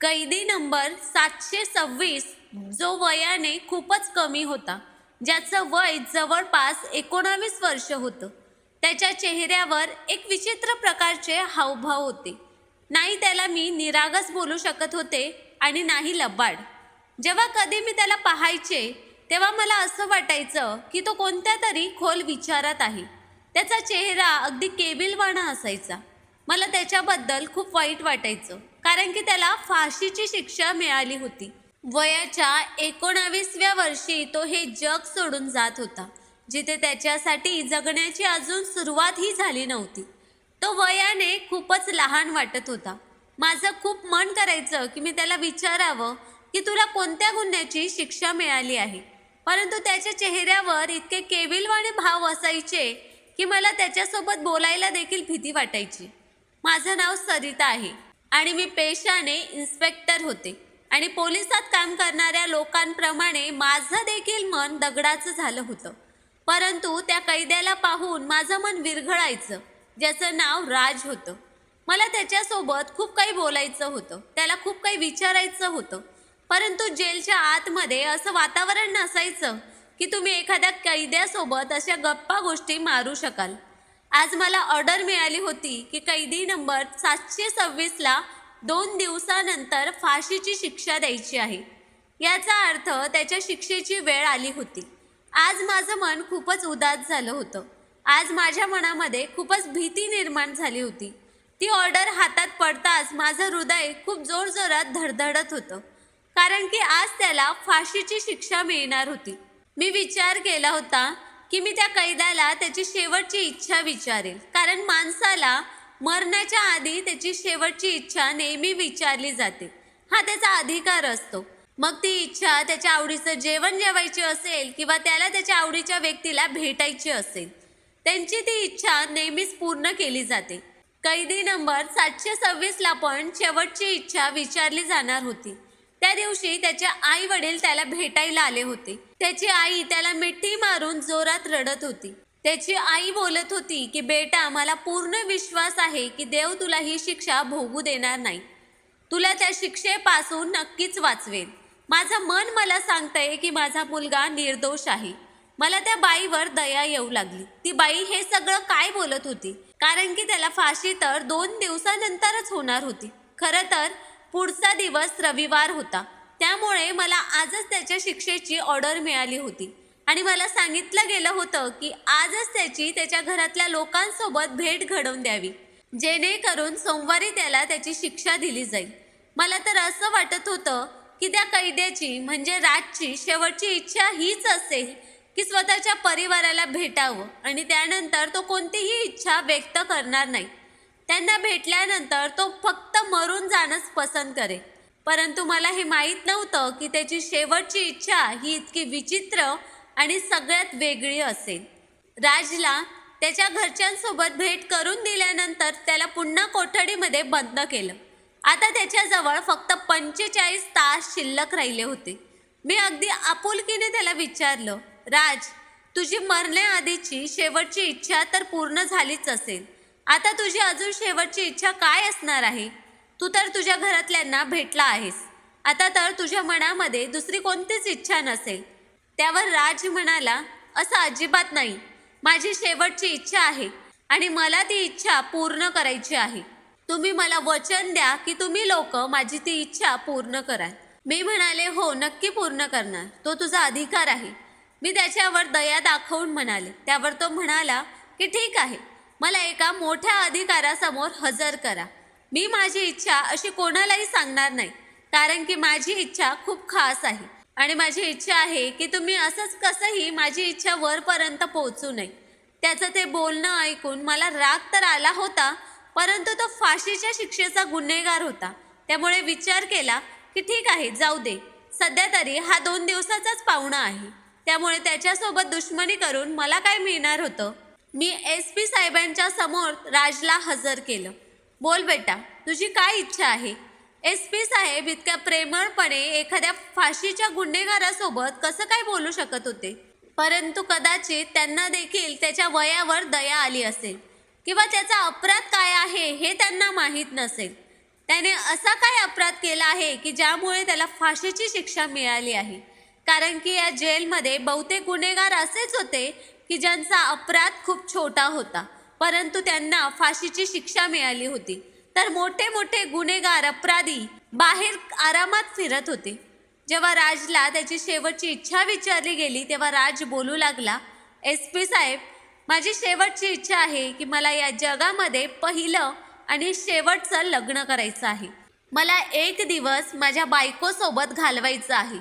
कैदी नंबर सातशे सव्वीस जो वयाने खूपच कमी होता. ज्याचं वय जवळपास एकोणावीस वर्ष होतं. त्याच्या चेहऱ्यावर एक विचित्र प्रकारचे हावभाव होते. नाही त्याला मी निरागस बोलू शकत होते आणि नाही लबाड. जेव्हा कधी मी त्याला पाहायचे तेव्हा मला असं वाटायचं की तो कोणत्या तरी खोल विचारात आहे. त्याचा चेहरा अगदी केबिलवाणा असायचा. मला त्याच्याबद्दल खूप वाईट वाटायचं. कारण की त्याला फाशीची शिक्षा मिळाली होती. वयाच्या एकोणावीसव्या वर्षी तो हे जग सोडून जात होता जिथे त्याच्यासाठी जगण्याची अजून सुरुवातही झाली नव्हती. तो वयाने खूपच लहान वाटत होता. माझं खूप मन करायचं की मी त्याला विचारावं की तुला कोणत्या गुन्ह्याची शिक्षा मिळाली आहे? परंतु त्याच्या चेहऱ्यावर इतके केविलवाणे भाव असायचे की मला त्याच्यासोबत बोलायला देखील भीती वाटायची. माझं नाव सरिता आहे. आणि मी पेशाने इन्स्पेक्टर होते. आणि पोलिसात काम करणाऱ्या लोकांप्रमाणे माझं देखील मन दगडाचं झालं होतं. परंतु त्या कैद्याला पाहून माझं मन विरघळायचं. ज्याचं नाव राज होतं. मला त्याच्यासोबत खूप काही बोलायचं होतं. त्याला खूप काही विचारायचं होतं. परंतु जेलच्या आतमध्ये असं वातावरण नसायचं की तुम्ही एखाद्या कैद्यासोबत अशा गप्पा गोष्टी मारू शकाल. आज मला ऑर्डर मिळाली होती की कैदी नंबर सातशे सव्वीसला दोन दिवसानंतर फाशीची शिक्षा द्यायची आहे. याचा अर्थ त्याच्या शिक्षेची वेळ आली होती. आज माझं मन खूपच उदास झालं होतं. आज माझ्या मनामध्ये खूपच भीती निर्माण झाली होती. ती ऑर्डर हातात पडताच माझं हृदय खूप जोरजोरात धडधडत होतं. कारण की आज त्याला फाशीची शिक्षा मिळणार होती. मी विचार केला होता की मी त्या कैद्याला त्याची शेवटची इच्छा विचारेल. कारण माणसाला मरण्याच्या आधी त्याची शेवटची इच्छा नेहमी विचारली जाते. हा त्याचा अधिकार असतो. मग ती इच्छा त्याच्या आवडीचं जेवण जेवायची असेल किंवा त्याला त्याच्या आवडीच्या व्यक्तीला भेटायची असेल त्यांची ती इच्छा नेहमीच पूर्ण केली जाते. कैदी नंबर सातशे सव्वीसला पण शेवटची इच्छा विचारली जाणार होती. त्या दिवशी त्याचे आई वडील त्याला भेटायला आले होते. त्याची आई त्याला मिठी मारून जोरात रडत होती. त्याची आई बोलत होती की बेटा मला पूर्ण विश्वास आहे की देव तुला ही शिक्षा भोगू देणार नाही. तुला त्या शिक्षेपासून नक्कीच वाचवेल. माझं मन मला सांगतंय की माझा मुलगा निर्दोष आहे. मला त्या बाईवर दया येऊ लागली. ती बाई हे सगळं काय बोलत होती? कारण की त्याला फाशी तर दोन दिवसानंतरच होणार होती. खरं तर पुढचा दिवस रविवार होता. त्यामुळे मला आजच त्याच्या शिक्षेची ऑर्डर मिळाली होती. आणि मला सांगितलं गेलं होतं की आजच त्याची त्याच्या घरातल्या लोकांसोबत भेट घडवून द्यावी. जेणेकरून सोमवारी त्याला त्याची शिक्षा दिली जाईल. मला तर असं वाटत होतं की त्या कैद्याची म्हणजे राजची शेवटची इच्छा हीच असेल की स्वतःच्या परिवाराला भेटावं. आणि त्यानंतर तो कोणतीही इच्छा व्यक्त करणार नाही. त्यांना भेटल्यानंतर तो फक्त मरून जाणंच पसंत करेल. परंतु मला हे माहीत नव्हतं की त्याची शेवटची इच्छा ही इतकी विचित्र आणि सगळ्यात वेगळी असेल. राजला त्याच्या घरच्यांसोबत भेट करून दिल्यानंतर त्याला पुन्हा कोठडीमध्ये बंद केलं. आता त्याच्याजवळ फक्त पंचेचाळीस तास शिल्लक राहिले होते. मी अगदी आपुलकीने त्याला विचारलं राज तुझी मरण्याआधीची शेवटची इच्छा तर पूर्ण झालीच असेल. आता तुझी अजून शेवटची इच्छा काय असणार आहे? तू तर तुझ्या घरातल्यांना भेटला आहेस. आता तर तुझ्या मनामध्ये दुसरी कोणतीच इच्छा नसेल. त्यावर राज म्हणाला असं अजिबात नाही. माझी शेवटची इच्छा आहे आणि मला ती इच्छा पूर्ण करायची आहे. तुम्ही मला वचन द्या की तुम्ही लोक माझी ती इच्छा पूर्ण कराल. मी म्हणाले हो नक्की पूर्ण करणार. तो तुझा अधिकार आहे. मी त्याच्यावर दया दाखवून म्हणाले. त्यावर तो म्हणाला की ठीक आहे. मला एका मोठ्या अधिकारासमोर हजर करा. मी माझी इच्छा अशी कोणालाही सांगणार नाही कारण की माझी इच्छा खूप खास आहे. आणि माझी इच्छा आहे की तुम्ही असंच कसंही माझी इच्छा वरपर्यंत पोहोचू नये. त्याचं ते बोलणं ऐकून मला राग तर आला होता परंतु तो फाशीच्या शिक्षेचा गुन्हेगार होता. त्यामुळे विचार केला की ठीक आहे जाऊ दे. सध्या तरी हा दोन दिवसाचाच पाहुणा आहे. त्यामुळे त्याच्यासोबत दुश्मनी करून मला काय मिळणार होतं? मी एस पी साहेबांच्या समोर राजला हजर केलं. बोल बेटा तुझी काय इच्छा आहे? एस पी साहेब इतक्या प्रेमळपणे एखाद्या फाशीच्या गुन्हेगारासोबत कसं काय बोलू शकत होते? परंतु कदाचित त्यांना देखील त्याच्या वयावर दया आली असेल किंवा त्याचा अपराध काय आहे हे त्यांना माहीत नसेल. त्याने असा काय अपराध केला आहे की ज्यामुळे त्याला फाशीची शिक्षा मिळाली आहे? कारण की या जेलमध्ये बहुतेक गुन्हेगार असेच होते की ज्यांचा अपराध खूप छोटा होता परंतु त्यांना फाशीची शिक्षा मिळाली होती. तर मोठे मोठे गुन्हेगार अपराधी बाहेर आरामात फिरत होते. जेव्हा राजला त्याची शेवटची इच्छा विचारली गेली तेव्हा राज बोलू लागला एस पी साहेब माझी शेवटची इच्छा आहे की मला या जगामध्ये पहिलं आणि शेवटचं लग्न करायचं आहे. मला एक दिवस माझ्या बायकोसोबत घालवायचं आहे.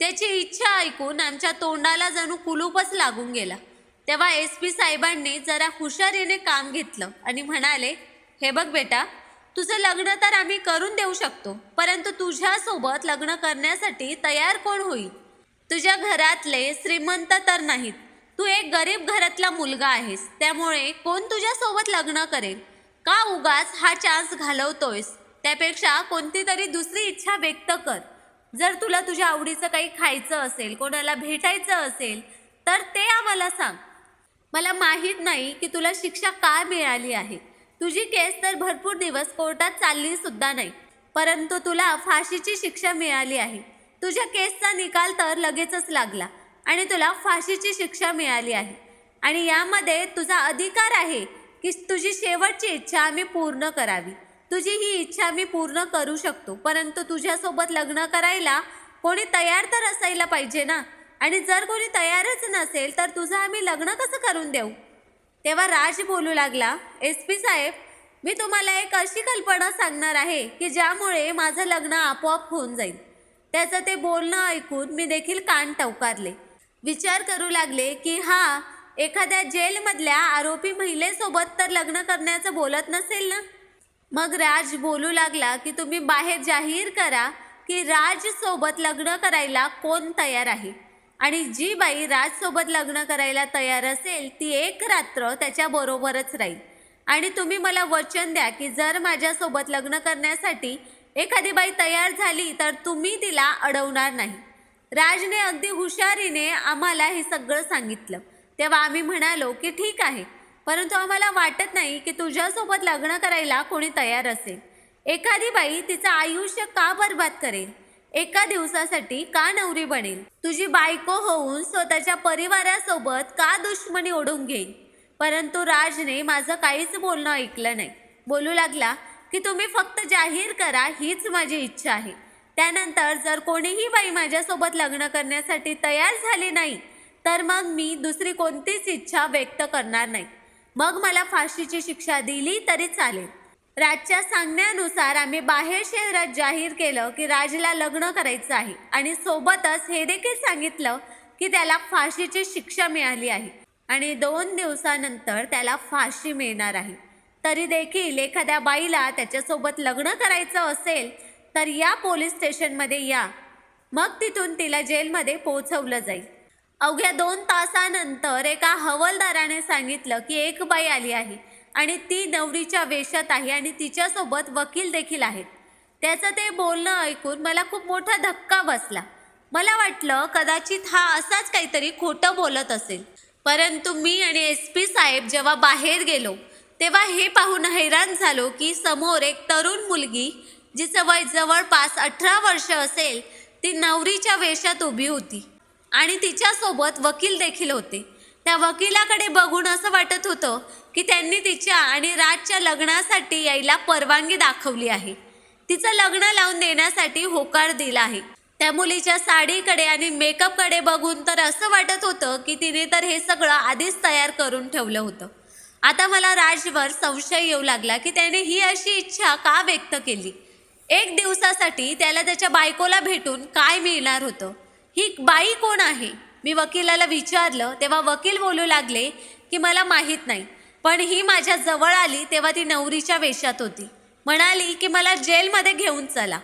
त्याची इच्छा ऐकून आमच्या तोंडाला जणू कुलूपच लागून गेला. तेव्हा एस पी साहेबांनी जरा हुशारीने काम घेतलं आणि म्हणाले हे बघ बेटा तुझं लग्न तर आम्ही करून देऊ शकतो परंतु तुझ्यासोबत लग्न करण्यासाठी तयार कोण होईल? तुझ्या घरातले श्रीमंत तर नाहीत. तू एक गरीब घरातला मुलगा आहेस त्यामुळे कोण तुझ्यासोबत लग्न करेल? का उगाच हा चान्स घालवतोयस? त्यापेक्षा कोणती तरी दुसरी इच्छा व्यक्त कर. जर तुला तुझ्या आवडीचं काही खायचं असेल कोणाला भेटायचं असेल तर ते आम्हाला सांग. मला माहीत नाही की तुला शिक्षा का मिळाली आहे. तुझी केस तर भरपूर दिवस कोर्टात चालली सुद्धा नाही परंतु तुला फाशीची शिक्षा मिळाली आहे. तुझ्या केसचा निकाल तर लगेचच लागला आणि तुला फाशीची शिक्षा मिळाली आहे. आणि यामध्ये तुझा अधिकार आहे की तुझी शेवटची इच्छा आम्ही पूर्ण करावी. तुझी ही इच्छा मी पूर्ण करू शकतो परंतु तुझ्यासोबत लग्न करायला कोणी तयार तर असायला पाहिजे ना? आणि जर कोणी तयारच नसेल तर तुझं आम्ही लग्न कसं करून देऊ? तेव्हा राज बोलू लागला एस पी साहेब मी तुम्हाला एक अशी कल्पना सांगणार आहे की ज्यामुळे माझं लग्न आपोआप होऊन जाईल. त्याचं ते बोलणं ऐकून मी देखील कान टवकारले. विचार करू लागले की हा एखाद्या जेलमधल्या आरोपी महिलेसोबत तर लग्न करण्याचं बोलत नसेल ना? मग राज बोलू लागला की तुम्ही बाहेर जाहीर करा की राजसोबत लग्न करायला कोण तयार आहे? आणि जी बाई राजसोबत लग्न करायला तयार असेल ती एक रात्र त्याच्या बरोबरच राहील. आणि तुम्ही मला वचन द्या की जर माझ्यासोबत लग्न करण्यासाठी एखादी बाई तयार झाली तर तुम्ही तिला अडवणार नाही. राजने अगदी हुशारीने आम्हाला हे सगळं सांगितलं. तेव्हा आम्ही म्हणालो की ठीक आहे परंतु आम्हाला वाटत नाही की तुझ्यासोबत लग्न करायला कोणी तयार असेल. एखादी बाई तिचं आयुष्य का बर्बाद करेल? एका दिवसासाठी का नवरी बनेल? तुझी बायको होऊन स्वतःच्या परिवारासोबत का दुश्मनी ओढून घेईल? परंतु राजने माझं काहीच बोलणं ऐकलं नाही. बोलू लागला की तुम्ही फक्त जाहीर करा हीच माझी इच्छा आहे. त्यानंतर जर कोणीही बाई माझ्यासोबत लग्न करण्यासाठी तयार झाली नाही तर मग मी दुसरी कोणतीच इच्छा व्यक्त करणार नाही. मग मला फाशीची शिक्षा दिली तरी चालेल. राजच्या सांगण्यानुसार आम्ही बाहेर शहरात जाहीर केलं की राजला लग्न करायचं आहे. आणि सोबतच हे देखील सांगितलं की त्याला फाशीची शिक्षा मिळाली आहे. आणि दोन दिवसानंतर त्याला फाशी मिळणार आहे. तरी देखील एखाद्या बाईला त्याच्यासोबत लग्न करायचं असेल तर या पोलीस स्टेशनमध्ये या. मग तिथून तिला जेलमध्ये पोहोचवलं जाईल. अवघ्या दोन तासानंतर एका हवलदाराने सांगितलं की एक बाई आली आहे. आणि ती नवरीच्या वेशात आहे आणि तिच्यासोबत वकील देखील आहेत. त्याचं ते बोलणं ऐकून मला खूप मोठा धक्का बसला. मला वाटलं कदाचित हा असाच काहीतरी खोटं बोलत असेल. परंतु मी आणि एस पी साहेब जेव्हा बाहेर गेलो तेव्हा हे पाहून हैराण झालो की समोर एक तरुण मुलगी जिचं वय जवळपास अठरा वर्ष असेल ती नवरीच्या वेशात उभी होती आणि तिच्यासोबत वकील देखील होते. त्या वकिलाकडे बघून असं वाटत होतं की त्यांनी तिच्या आणि राजच्या लग्नासाठी यायला परवानगी दाखवली आहे. तिचं लग्न लावून देण्यासाठी होकार दिला आहे. त्या मुलीच्या साडीकडे आणि मेकअपकडे बघून तर असं वाटत होतं की तिने तर हे सगळं आधीच तयार करून ठेवलं होतं. आता मला राजवर संशय येऊ लागला की त्याने ही अशी इच्छा का व्यक्त केली? एक दिवसासाठी त्याला त्याच्या बायकोला भेटून काय मिळणार होतं? ही बाई कोण आहे? मी वकिलाला विचारलं तेव्हा वकील बोलू लागले की मला माहीत नाही. पण ही माझ्या जवळ आली तेव्हा ती नवरीच्या वेशात होती. म्हणाली की मला जेलमध्ये घेऊन चला.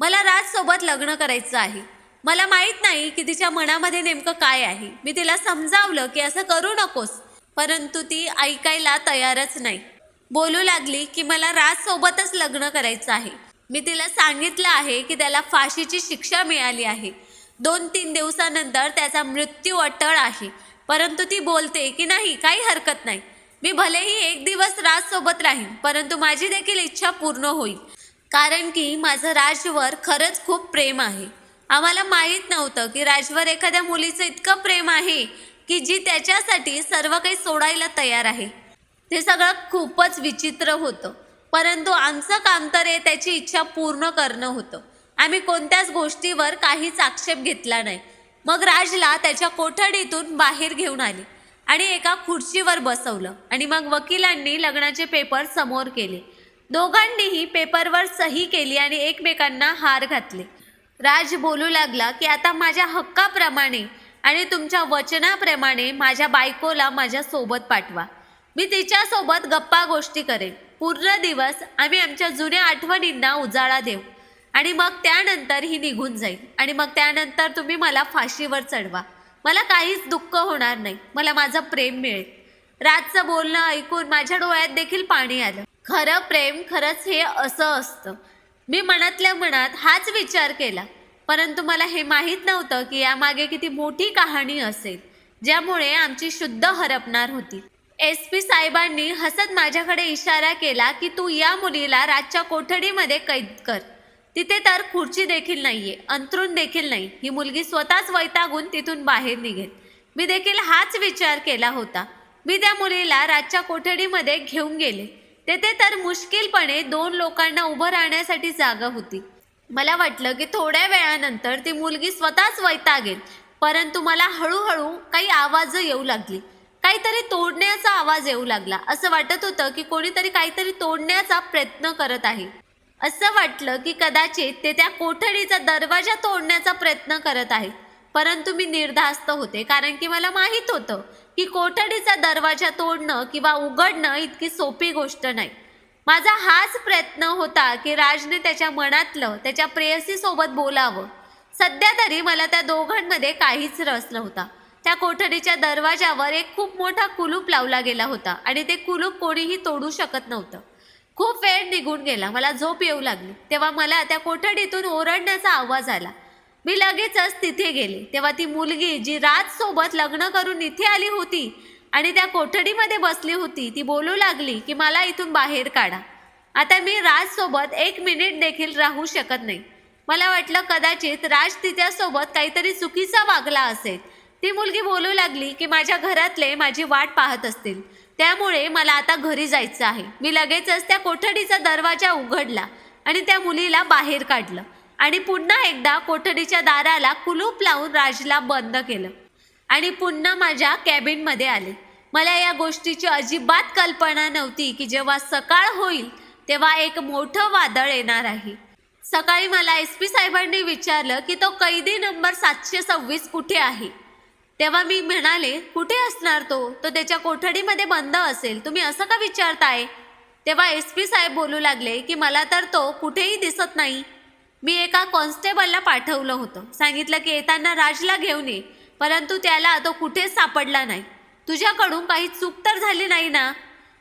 मला राजसोबत लग्न करायचं आहे. मला माहीत नाही की तिच्या मनामध्ये नेमकं काय आहे. मी तिला समजावलं की असं करू नकोस परंतु ती ऐकायला तयारच नाही. बोलू लागली की मला राजसोबतच लग्न करायचं आहे. मी तिला सांगितलं आहे की त्याला फाशीची शिक्षा मिळाली आहे. दोन तीन दिवसानंतर त्याचा मृत्यू अटळ आहे. परंतु ती बोलते की नाही काही हरकत नाही. मी भलेही एक दिवस राजसोबत राहीन परंतु माझी देखील इच्छा पूर्ण होईल. कारण की माझं राजवर खरंच खूप प्रेम आहे. आम्हाला माहीत नव्हतं की राजवर एखाद्या मुलीचं इतकं प्रेम आहे की जी त्याच्यासाठी सर्व काही सोडायला तयार आहे. ते सगळं खूपच विचित्र होतं. परंतु आमचं काम तर हे त्याची इच्छा पूर्ण करणं होतं. आम्ही कोणत्याच गोष्टीवर काहीच आक्षेप घेतला नाही. मग राजला त्याच्या कोठडीतून बाहेर घेऊन आले आणि एका खुर्चीवर बसवलं आणि मग वकिलांनी लग्नाचे पेपर समोर केले. दोघांनीही पेपरवर सही केली आणि एकमेकांना हार घातले. राज बोलू लागला की आता माझ्या हक्काप्रमाणे आणि तुमच्या वचनाप्रमाणे माझ्या बायकोला माझ्या सोबत पाठवा. मी तिच्यासोबत गप्पा गोष्टी करेन. पूर्ण दिवस आम्ही आमच्या जुन्या आठवणींना उजाळा देऊ. आणि मग त्यानंतर ही निघून जाईल. आणि मग त्यानंतर तुम्ही मला फाशीवर चढवा. मला काहीच दुःख होणार नाही. मला माझं प्रेम मिळेल. राजचं बोलणं ऐकून माझ्या डोळ्यात देखील पाणी आलं. खरं प्रेम खरंच हे असं असतं. मी मनातल्या मनात हाच विचार केला. परंतु मला हे माहीत नव्हतं की यामागे किती मोठी कहाणी असेल ज्यामुळे आमची शुद्ध हरपणार होती. एस पी साहेबांनी हसत माझ्याकडे इशारा केला की तू या मुलीला रातच्या कोठडीमध्ये कैद कर. तिथे तर खुर्ची देखील नाहीये अंथरूण देखील नाही. ही मुलगी स्वतःच वैतागून तिथून बाहेर निघेल. मी देखील हाच विचार केला होता. मी त्या मुलीला रातच्या कोठडीमध्ये घेऊन गेले. तेथे तर मुश्किलपणे दोन लोकांना उभं राहण्यासाठी जागा होती. मला वाटलं की थोड्या वेळानंतर ती मुलगी स्वतःच वैतागेल परंतु मला हळूहळू काही आवाज येऊ लागली. काहीतरी तोडण्याचा आवाज येऊ लागला. असं वाटत होतं की कोणीतरी काहीतरी तोडण्याचा प्रयत्न करत आहे. असं वाटलं की कदाचित ते त्या कोठडीचा दरवाजा तोडण्याचा प्रयत्न करत आहेत. परंतु मी निर्धास्त होते कारण की मला माहीत होतं की कोठडीचा दरवाजा तोडणं किंवा उघडणं इतकी सोपी गोष्ट नाही. माझा हाच प्रयत्न होता की राजने त्याच्या मनातलं त्याच्या प्रेयसीसोबत बोलावं. सध्या तरी मला त्या दोघांमध्ये काहीच रस नव्हता. त्या कोठडीच्या दरवाजावर एक खूप मोठा कुलूप लावला गेला होता आणि ते कुलूप कोणीही तोडू शकत नव्हतं. खूप वेळ निघून गेला. मला झोप येऊ लागली. तेव्हा मला त्या कोठडीतून ओरडण्याचा आवाज आला. मी लगेचच तिथे गेले. तेव्हा ती मुलगी जी राजसोबत लग्न करून इथे आली होती आणि त्या कोठडीमध्ये बसली होती ती बोलू लागली की मला इथून बाहेर काढा. आता मी राजसोबत एक मिनिट देखील राहू शकत नाही. मला वाटलं कदाचित राज तिच्यासोबत काहीतरी चुकीचा वागला असेल. ती मुलगी बोलू लागली की माझ्या घरातले माझी वाट पाहत असतील. त्यामुळे मला आता घरी जायचं आहे. मी लगेचच त्या कोठडीचा दरवाजा उघडला आणि त्या मुलीला बाहेर काढलं आणि पुन्हा एकदा कोठडीच्या दाराला कुलूप लावून राजला बंद केलं. आणि पुन्हा माझ्या कॅबिनमध्ये आले. मला या गोष्टीची अजिबात कल्पना नव्हती की जेव्हा सकाळ होईल तेव्हा एक मोठं वादळ येणार आहे. सकाळी मला एस पी साहेबांनी विचारलं की तो कैदी नंबर सातशे सव्वीस कुठे आहे? तेव्हा मी म्हणाले कुठे असणार तो? तो त्याच्या कोठडीमध्ये बंद असेल. तुम्ही असं का विचारताय? तेव्हा एस पी साहेब बोलू लागले की मला तर तो कुठेही दिसत नाही. मी एका कॉन्स्टेबलला पाठवलं होतं. सांगितलं की येताना राजला घेऊन ये परंतु त्याला तो कुठेच सापडला नाही. तुझ्याकडून काही चूक तर झाली नाही ना?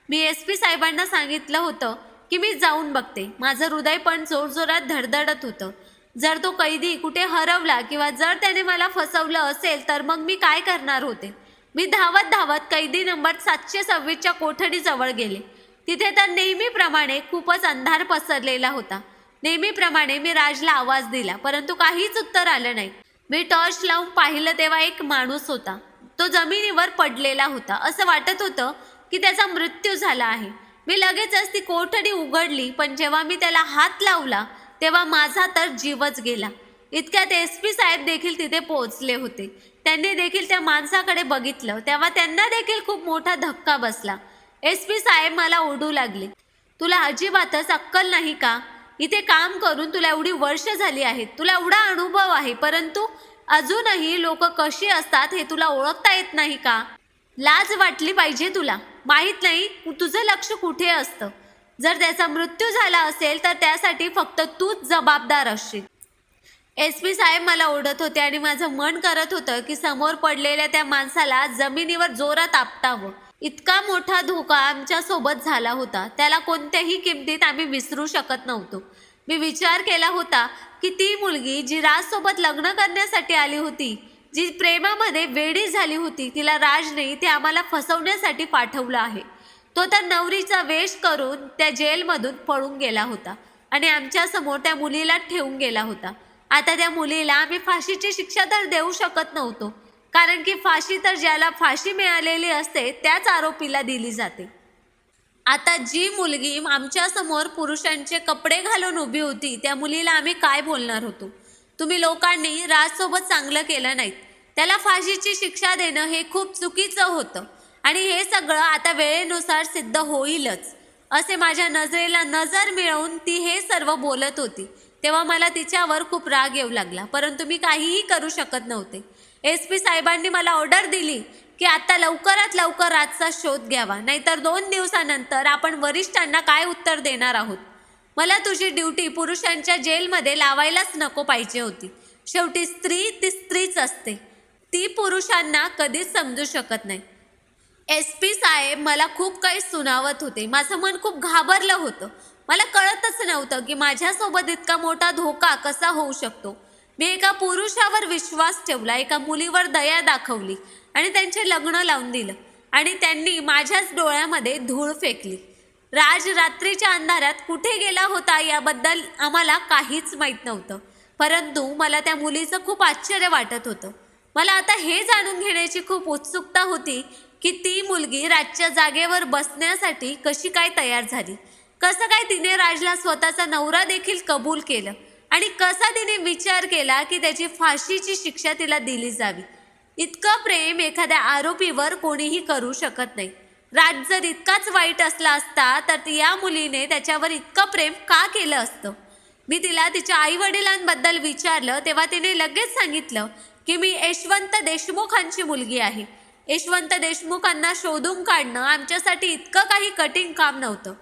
मी एस पी साहेबांना सांगितलं होतं की मी जाऊन बघते. माझं हृदय पण जोरजोरात धडधडत होतं. जर तो कैदी कुठे हरवला किंवा जर त्याने मला फसवलं असेल तर मग मी काय करणार होते? मी धावत धावत कैदी नंबर सातशे सव्वीसच्या कोठडीजवळ गेले. तिथे तर नेहमीप्रमाणे खूपच अंधार पसरलेला होता. नेहमीप्रमाणे मी राजला आवाज दिला परंतु काहीच उत्तर आलं नाही. मी टॉर्च लावून पाहिलं तेव्हा एक माणूस होता. तो जमिनीवर पडलेला होता. असं वाटत होतं की त्याचा मृत्यू झाला आहे. मी लगेचच ती कोठडी उघडली पण जेव्हा मी त्याला हात लावला तेव्हा माझा तर जीवच गेला. इतक्यात एस पी साहेब देखील तिथे पोहोचले होते. त्यांनी देखील त्या माणसाकडे बघितलं. तेव्हा त्यांना देखील खूप मोठा धक्का बसला. एस पी साहेब मला ओढू लागले. तुला अजिबातच अक्कल नाही का? इथे काम करून तुला एवढी वर्ष झाली आहेत. तुला एवढा अनुभव आहे. परंतु अजूनही लोक कशी असतात हे तुला ओळखता येत नाही का? लाज वाटली पाहिजे तुला. माहीत नाही तुझं लक्ष कुठे असतं? जर त्याचा मृत्यू झाला असेल तर त्यासाठी फक्त तूच जबाबदार असशील. एस पी साहेब मला ओढत होते आणि माझं मन करत होतं की समोर पडलेल्या त्या माणसाला जमिनीवर जोरात आपटावं. इतका मोठा धोका आमच्यासोबत झाला होता. त्याला कोणत्याही किमतीत आम्ही विसरू शकत नव्हतो. मी विचार केला होता की ती मुलगी जी राजसोबत लग्न करण्यासाठी आली होती जी प्रेमामध्ये वेडी झाली होती तिला राजने ते आम्हाला फसवण्यासाठी पाठवलं आहे. तो तर नवरीचा वेश करून त्या जेलमधून पळून गेला होता आणि आमच्यासमोर त्या मुलीला ठेवून गेला होता. आता त्या मुलीला आम्ही फाशीची शिक्षा तर देऊ शकत नव्हतो कारण की फाशी तर ज्याला फाशी मिळालेली असते त्याच आरोपीला दिली जाते. आता जी मुलगी आमच्यासमोर पुरुषांचे कपडे घालून उभी होती त्या मुलीला आम्ही काय बोलणार होतो? तुम्ही लोकांनी राजसोबत चांगलं केलं नाहीत. त्याला फाशीची शिक्षा देणं हे खूप चुकीचं होतं. आणि हे सगळं आता वेळेनुसार सिद्ध होईलच. असे माझ्या नजरेला नजर मिळवून ती हे सर्व बोलत होती. तेव्हा मला तिच्यावर खूप राग येऊ लागला परंतु मी काहीही करू शकत नव्हते. एस पी साहेबांनी मला ऑर्डर दिली की आता लवकरात लवकर आजचा शोध घ्यावा नाहीतर दोन दिवसानंतर आपण वरिष्ठांना काय उत्तर देणार आहोत? मला तुझी ड्युटी पुरुषांच्या जेलमध्ये लावायलाच नको पाहिजे होती. शेवटी स्त्री ती स्त्रीच असते. ती पुरुषांना कधीच समजू शकत नाही. एस पी साहेब मला खूप काही सुनावत होते. माझं मन खूप घाबरलं होतं. मला कळतच नव्हतं की माझ्यासोबत इतका मोठा धोका कसा होऊ शकतो. मी एका पुरुषावर विश्वास ठेवला एका मुलीवर दया दाखवली आणि त्यांचे लग्न लावून दिलं आणि त्यांनी माझ्याच डोळ्यामध्ये धूळ फेकली. राज रात्रीच्या अंधारात कुठे गेला होता याबद्दल आम्हाला काहीच माहीत नव्हतं. परंतु मला त्या मुलीचं खूप आश्चर्य वाटत होतं. मला आता हे जाणून घेण्याची खूप उत्सुकता होती की ती मुलगी राजच्या जागेवर बसण्यासाठी कशी काय तयार झाली? कसं काय तिने राजला स्वतःचा नवरा देखील कबूल केलं? आणि कसा तिने विचार केला की त्याची फाशीची शिक्षा तिला दिली जावी? इतकं प्रेम एखाद्या आरोपीवर कोणीही करू शकत नाही. राज जर इतकाच वाईट असला असता तर या मुलीने त्याच्यावर इतकं प्रेम का केलं असतं? मी तिला तिच्या आई वडिलांबद्दल विचारलं तेव्हा तिने लगेच सांगितलं की मी यशवंत देशमुखांची मुलगी आहे. यशवंत देशमुखांना शोधून काढणं आमच्यासाठी इतकं काही कठीण काम नव्हतं.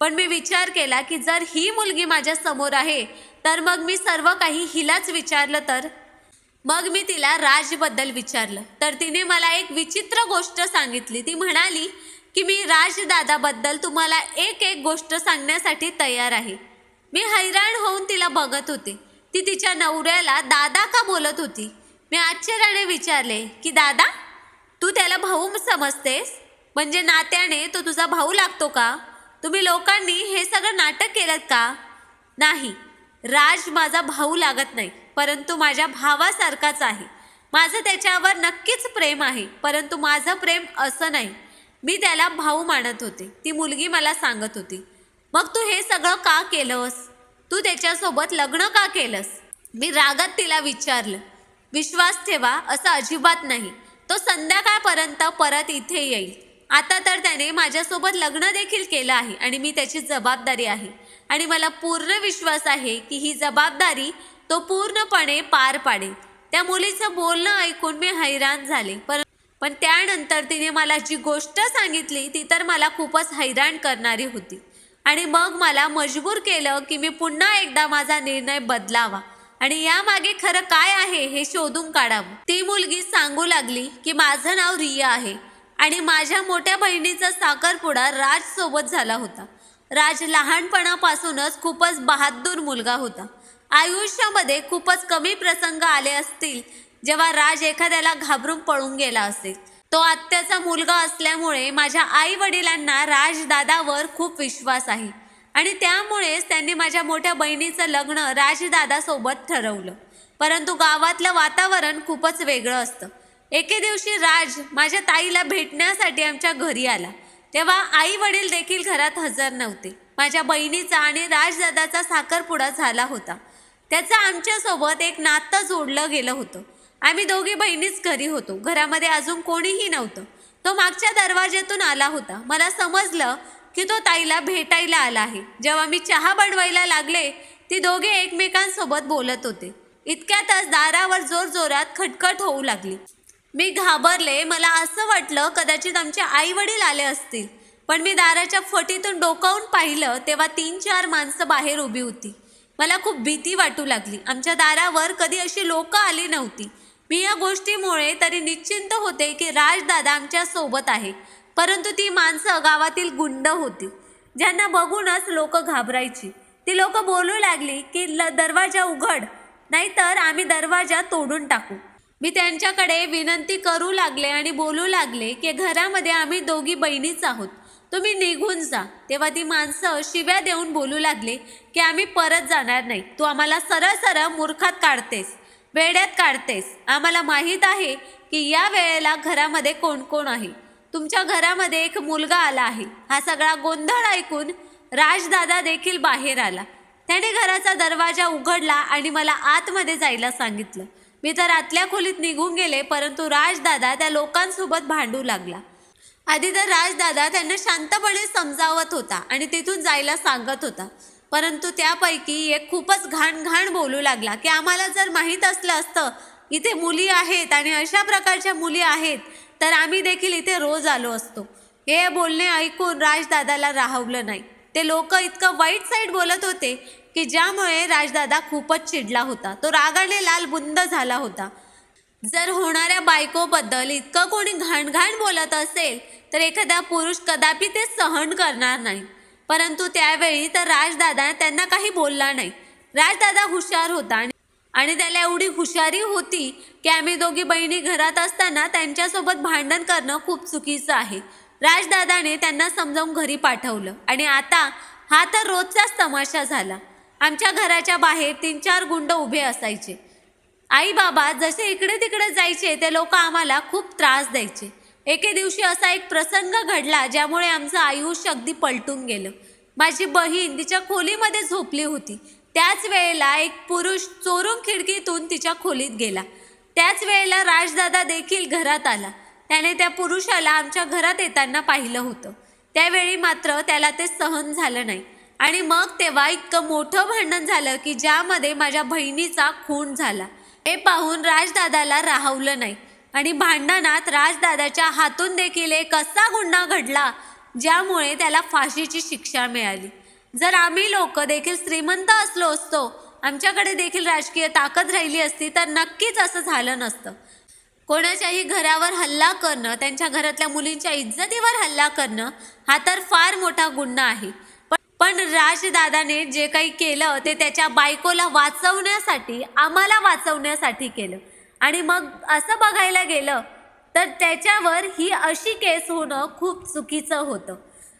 पण मी विचार केला की जर ही मुलगी माझ्यासमोर आहे तर मग मी सर्व काही हिलाच विचारलं तर? मग मी तिला राजबद्दल विचारलं. तर तिने मला एक विचित्र गोष्ट सांगितली. ती म्हणाली की मी राजदादाबद्दल तुम्हाला एक एक गोष्ट सांगण्यासाठी तयार आहे. मी हैराण होऊन तिला बघत होते. ती तिच्या नवऱ्याला दादा का? बोलत होती. मी आश्चर्याने विचारले की दादा तू त्याला भाऊ समजतेस? म्हणजे नात्याने तो तुझा भाऊ लागतो का? तुम्ही लोकांनी हे सगळं नाटक केलं का? नाही. राज माझा भाऊ लागत नाही परंतु माझ्या भावासारखाच आहे. माझं त्याच्यावर नक्कीच प्रेम आहे परंतु माझं प्रेम असं नाही. मी त्याला भाऊ मानत होते ती मुलगी मला सांगत होती. मग तू हे सगळं का केलंस? तू त्याच्यासोबत लग्न का केलंस? मी रागात तिला विचारलं. विश्वास ठेवा असं अजिबात नाही. तो संध्याकाळपर्यंत परत इथे येईल. आता तर त्याने माझ्यासोबत लग्न देखील केलं आहे आणि मी त्याची जबाबदारी आहे. आणि मला पूर्ण विश्वास आहे की ही जबाबदारी तो पूर्णपणे पार पाडेल. त्या मुलीचं बोलणं ऐकून मी हैराण झाले. पण पण त्यानंतर तिने मला जी गोष्ट सांगितली ती तर मला खूपच हैराण करणारी होती. आणि मग मला मजबूर केलं की मी पुन्हा एकदा माझा निर्णय बदलावा. आणि यामागे खरं काय आहे हे शोधून काढावं. ती मुलगी सांगू लागली की माझं नाव रिया आहे आणि माझ्या मोठ्या बहिणीचा साखरपुडा राज सोबत झाला होता. राज लहानपणापासूनच खूपच बहादूर मुलगा होता. आयुष्यामध्ये खूपच कमी प्रसंग आले असतील जेव्हा राज एखाद्याला घाबरून पळून गेला असेल. तो आत्याचा मुलगा असल्यामुळे माझ्या आई वडिलांना राजदादावर खूप विश्वास आहे. आणि त्यामुळेच त्यांनी माझ्या मोठ्या बहिणीचं लग्न राजदादासोबत ठरवलं. परंतु गावातलं वातावरण खूपच वेगळं असतं. एके दिवशी राज माझ्या ताईला भेटण्यासाठी आमच्या घरी आला. तेव्हा आई वडील देखील घरात हजर नव्हते. माझ्या बहिणीचा आणि राजदादाचा साखरपुडा झाला होता. त्याचं आमच्यासोबत एक नातं जोडलं गेलं होतं. आम्ही दोघी बहिणीच घरी होतो. घरामध्ये अजून कोणीही नव्हतं. तो मागच्या दरवाज्यातून आला होता. मला समजलं की तो ताईला भेटायला आला आहे. जेव्हा मी चहा बनवायला लागले ती दोघे एकमेकांसोबत बोलत होते. इतक्यातच दारावर जोरजोरात खटखट होऊ लागली. मी घाबरले. मला असं वाटलं कदाचित आमचे आई वडील आले असतील. पण मी दाराच्या फटीतून डोकावून पाहिलं तेव्हा तीन चार माणसं बाहेर उभी होती. मला खूप भीती वाटू लागली. आमच्या दारावर कधी अशी लोक आली नव्हती. मी या गोष्टीमुळे तरी निश्चिंत होते की राजदादा आमच्यासोबत आहे. परंतु ती माणसं गावातील गुंड होती. ज्यांना बघूनच लोक घाबरायची. ती लोक बोलू लागली की ल दरवाजा उघड नाहीतर आम्ही दरवाजा तोडून टाकू. मी त्यांच्याकडे विनंती करू लागले आणि बोलू लागले की घरामध्ये आम्ही दोघी बहिणीच आहोत. तुम्ही निघून जा. तेव्हा ती माणसं शिव्या देऊन बोलू लागले की आम्ही परत जाणार नाही. तू आम्हाला सरळ सरळ मूर्खात काढतेस वेड्यात काढतेस. आम्हाला माहीत आहे की या वेळेला घरामध्ये कोण कोण आहे. तुमच्या घरामध्ये एक मुलगा आला आहे. हा सगळा गोंधळ ऐकून राजदादा देखील बाहेर आला. त्याने घराचा दरवाजा उघडला आणि मला आतमध्ये जायला सांगितलं. मी तर आतल्या खोलीत निघून गेले परंतु राजदादा त्या लोकांसोबत भांडू लागला. आधी तर राजदादा त्यांना शांतपणे समजावत होता आणि तिथून जायला सांगत होता. परंतु त्यापैकी एक खूपच घाण घाण बोलू लागला की आम्हाला जर माहीत असलं असतं इथे मुली आहेत आणि अशा प्रकारच्या मुली आहेत तर आम्ही देखील इथे रोज आलो असतो. हे बोलणे ऐकून राजदादाला राहवलं नाही. ते लोक इतकं वाईट साईड बोलत होते की ज्यामुळे राजदादा खूपच चिडला होता. तो रागाने लाल बुंद झाला होता. जर होणाऱ्या बायकोबद्दल इतकं कोणी घाणघाण बोलत असेल तर एखादा पुरुष कदापि ते सहन करणार नाही. परंतु त्यावेळी तर राजदादा त्यांना काही बोलला नाही. राजदादा हुशार होता आणि त्याला एवढी हुशारी होती की आम्ही दोघी बहिणी घरात असताना त्यांच्यासोबत भांडण करणं खूप चुकीचं आहे. राजदादाने त्यांना समजावून घरी पाठवलं आणि आता हा तर रोजचाच तमाशा झाला. आमच्या घराच्या बाहेर तीन चार गुंड उभे असायचे. आई बाबा जसे इकडे तिकडे जायचे ते लोक आम्हाला खूप त्रास द्यायचे. एके दिवशी असा एक प्रसंग घडला ज्यामुळे आमचं आयुष्य अगदी पलटून गेलं. माझी बहीण तिच्या खोलीमध्ये झोपली होती. त्याच वेळेला एक पुरुष चोरून खिडकीतून तिच्या खोलीत गेला. त्याच वेळेला राजदादा देखील घरात आला. त्याने त्या पुरुषाला आमच्या घरात येताना पाहिलं होतं. त्यावेळी मात्र त्याला ते सहन झालं नाही. आणि मग तेव्हा इतकं मोठं भांडण झालं की ज्यामध्ये माझ्या बहिणीचा खून झाला. हे पाहून राजदादाला राहवलं नाही. आणि भांडणात राजदादाच्या हातून देखील एक असा गुन्हा घडला ज्यामुळे त्याला फाशीची शिक्षा मिळाली. जर आम्ही लोक देखील श्रीमंत असलो असतो आमच्याकडे देखील राजकीय ताकद राहिली असती तर नक्कीच असं झालं नसतं. कोणाच्याही घरावर हल्ला करणं त्यांच्या घरातल्या मुलींच्या इज्जतीवर हल्ला करणं हा तर फार मोठा गुन्हा आहे. पण- पण राजदादाने जे काही केलं ते त्याच्या बायकोला वाचवण्यासाठी आम्हाला वाचवण्यासाठी केलं. आणि मग असं बघायला गेलं तर त्याच्यावर ही अशी केस होणं खूप चुकीचं होतं.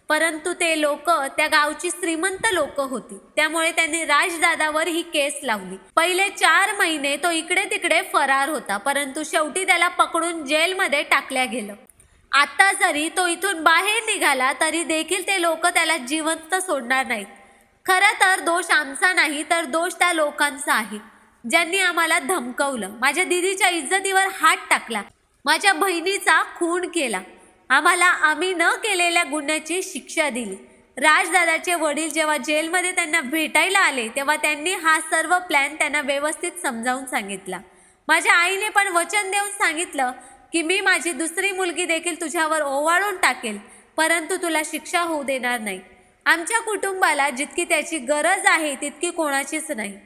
परंतु ते लोक त्या गावची श्रीमंत लोक होती. त्यामुळे त्यांनी राजदादावर ही केस लावली. पहिले चार महिने तो इकडे तिकडे फरार होता परंतु शेवटी त्याला पकडून जेलमध्ये टाकल्या गेलं. आता जरी तो इथून बाहेर निघाला तरी देखील ते लोक त्याला जिवंत सोडणार नाहीत. खरं तर दोष आमचा नाही तर दोष त्या लोकांचा आहे. ज्यांनी आम्हाला धमकवलं. माझ्या दिदीच्या इज्जतीवर हात टाकला. माझ्या बहिणीचा खून केला. आम्हाला आम्ही न केलेल्या गुन्ह्याची शिक्षा दिली. राजदादाचे वडील जेव्हा जेलमध्ये त्यांना भेटायला आले तेव्हा त्यांनी हा सर्व प्लॅन त्यांना व्यवस्थित समजावून सांगितला. माझ्या आईने पण वचन देऊन सांगितलं की मी माझी दुसरी मुलगी देखील तुझ्यावर ओवाळून टाकेल परंतु तुला शिक्षा होऊ देणार नाही. आमच्या कुटुंबाला जितकी त्याची गरज आहे तितकी कोणाचीच नाही.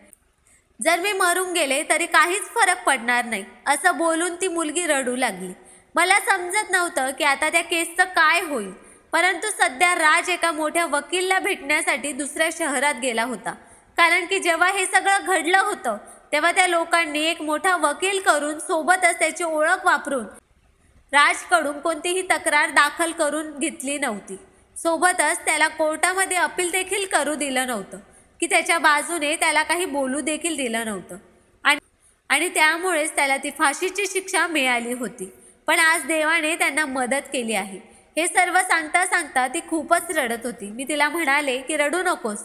जर मी मरून गेले तरी काहीच फरक पडणार नाही असं बोलून ती मुलगी रडू लागली. मला समजत नव्हतं की आता त्या केसचं काय होईल. परंतु सध्या राज एका मोठ्या वकीलला भेटण्यासाठी दुसऱ्या शहरात गेला होता. कारण की जेव्हा हे सगळं घडलं होतं तेव्हा त्या लोकांनी एक मोठा वकील करून सोबतच त्याची ओळख वापरून राजकडून कोणतीही तक्रार दाखल करून घेतली नव्हती. सोबतच त्याला कोर्टामध्ये अपील देखील करू दिलं नव्हतं की त्याच्या बाजूने त्याला काही बोलू देखील दिलं नव्हतं. आणि आणि त्यामुळेच त्याला ती फाशीची शिक्षा मिळाली होती. पण आज देवाने त्यांना मदत केली आहे. हे सर्व सांगता सांगता ती खूपच रडत होती. मी तिला म्हणाले की रडू नकोस.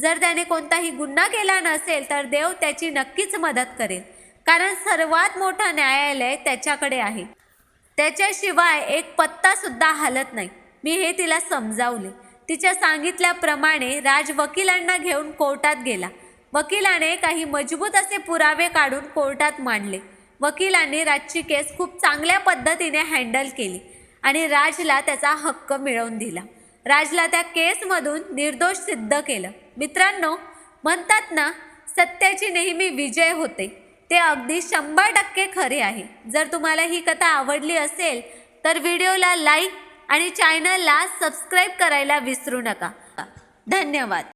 जर त्याने कोणताही गुन्हा केला नसेल तर देव त्याची नक्कीच मदत करेल. कारण सर्वात मोठं न्यायालय त्याच्याकडे आहे. त्याच्याशिवाय एक पत्ता सुद्धा हलत नाही. मी हे तिला समजावले. तिच्या सांगितल्याप्रमाणे राज वकिलांना घेऊन कोर्टात गेला. वकिलाने काही मजबूत असे पुरावे काढून कोर्टात मांडले. वकिलांनी राजची केस खूप चांगल्या पद्धतीने हँडल केली आणि राजला त्याचा हक्क मिळवून दिला. राजला त्या केसमधून निर्दोष सिद्ध केलं. मित्रांनो म्हणतात ना सत्याची नेहमी विजय होते. ते अगदी शंभर टक्के खरे आहे. जर तुम्हाला ही कथा आवडली असेल तर व्हिडिओला लाईक आणि चॅनलला सबस्क्राईब करायला विसरू नका. धन्यवाद.